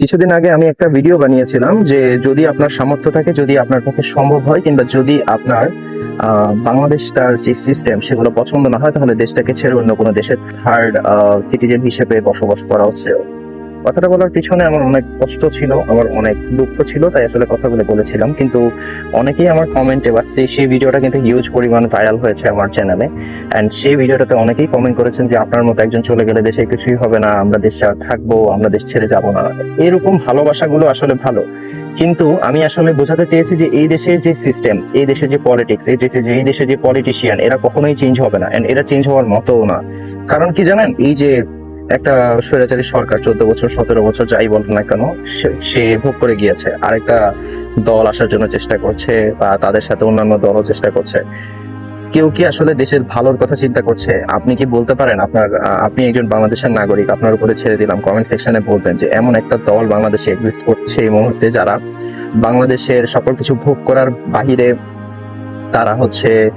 কিছুদিন আগে আমি একটা ভিডিও বানিয়েছিলাম যে যদি আপনার সামর্থ্য থাকে যদি আপনার পক্ষে সম্ভব হয় কিংবা যদি আপনার আহ, বাংলাদেশটার যে সিস্টেম সেগুলো পছন্দ না হয় তাহলে দেশটাকে ছেড়ে অন্য কোনো দেশের থার্ড সিটিজেন হিসেবে বসবাস করা শ্রেয় কথাটা বলার পিছনে আমার অনেক কষ্ট ছিল, আমার অনেক দুঃখ ছিল, তাই আসলে কথাগুলো বলেছিলাম। কিন্তু অনেকেই আমার কমেন্টে বা সেই ভিডিওটা কিন্তু হিউজ পরিমাণ ভাইরাল হয়েছে আমার চ্যানেলে অ্যান্ড সেই ভিডিওটাতে অনেকেই কমেন্ট করেছেন যে, আপনার মতো একজন চলে গেলে দেশে কিছুই হবে না, আমরা দেশ থাকব, আমরা দেশ ছেড়ে যাব না। এরকম ভালোবাসাগুলো আসলে ভালো। কিন্তু আমি আসলে বোঝাতে চেয়েছি যে, এই দেশের যে সিস্টেম এই দেশের যে পলিটিক্স এই দেশে যে, এই দেশের যে পলিটিশিয়ান এরা কখনোই চেঞ্জ হবে না। এন্ড এরা চেঞ্জ হওয়ার মতও না। কারণ কি জানেন? এই যে একটা স্বৈরাচারী সরকার চোদ্দ বছর, সতেরো বছর যাই বলেন না কেন, সে- ভোগ করে গিয়েছে। আরেকটা দল আসার জন্য চেষ্টা করছে বা তাদের সাথে অন্যান্য দলও চেষ্টা করছে। কেউ কি আসলে দেশের ভালোর কথা চিন্তা করছে? আপনি কি বলতে পারেন? আপনার, আপনি একজন বাংলাদেশের নাগরিক, আপনার উপরে ছেড়ে দিলাম। কমেন্ট সেকশনে বলবেন যে এমন একটা দল বাংলাদেশে এক্সিস্ট করছে এই মুহূর্তে যারা বাংলাদেশের সকল কিছু ভোগ করার বাহিরে তারা হচ্ছে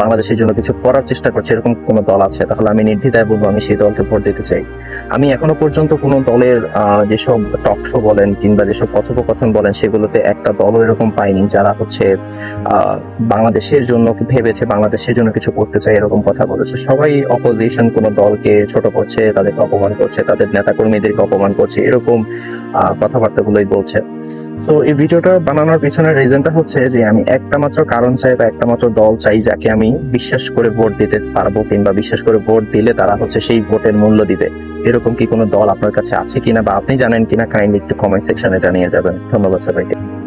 বাংলাদেশের জন্য কিছু করার চেষ্টা করছে, এরকম কোন দল আছে? তাহলে আমি নির্দ্বিধায় বলব আমি সেই দলকে ভোট দিতে চাই। আমি এখনও পর্যন্ত কোন দলের যেসব টক শো বলেন কিংবা যেসব কথোপকথন বলেন, সেগুলোতে একটা দলও এরকম পাইনি যারা হচ্ছে বাংলাদেশের জন্য ভেবেছে, বাংলাদেশের জন্য কিছু করতে চাই এরকম কথা বলেছে। সবাই অপোজিশন কোন দলকে ছোট করছে, তাদেরকে অপমান করছে, তাদের নেতাকর্মীদেরকে অপমান করছে, এরকম কথাবার্তাগুলোই বলছে। সো এই ভিডিওটা বানানোর পিছনের রিজনটা হচ্ছে যে আমি একটা মাত্র কারণ চাই বা একটা মাত্র দল চাই যাকে আমি বিশ্বাস করে ভোট দিতে পারব কিংবা বিশ্বাস করে ভোট দিলে তারা হচ্ছে সেই ভোটের মূল্য দিবে। এরকম কি কোনো দল আপনার কাছে আছে কিনা বা আপনি জানেন কিনা কাইন্ডলি একটু কমেন্ট সেকশনে জানিয়ে যাবেন। ধন্যবাদ সবাইকে।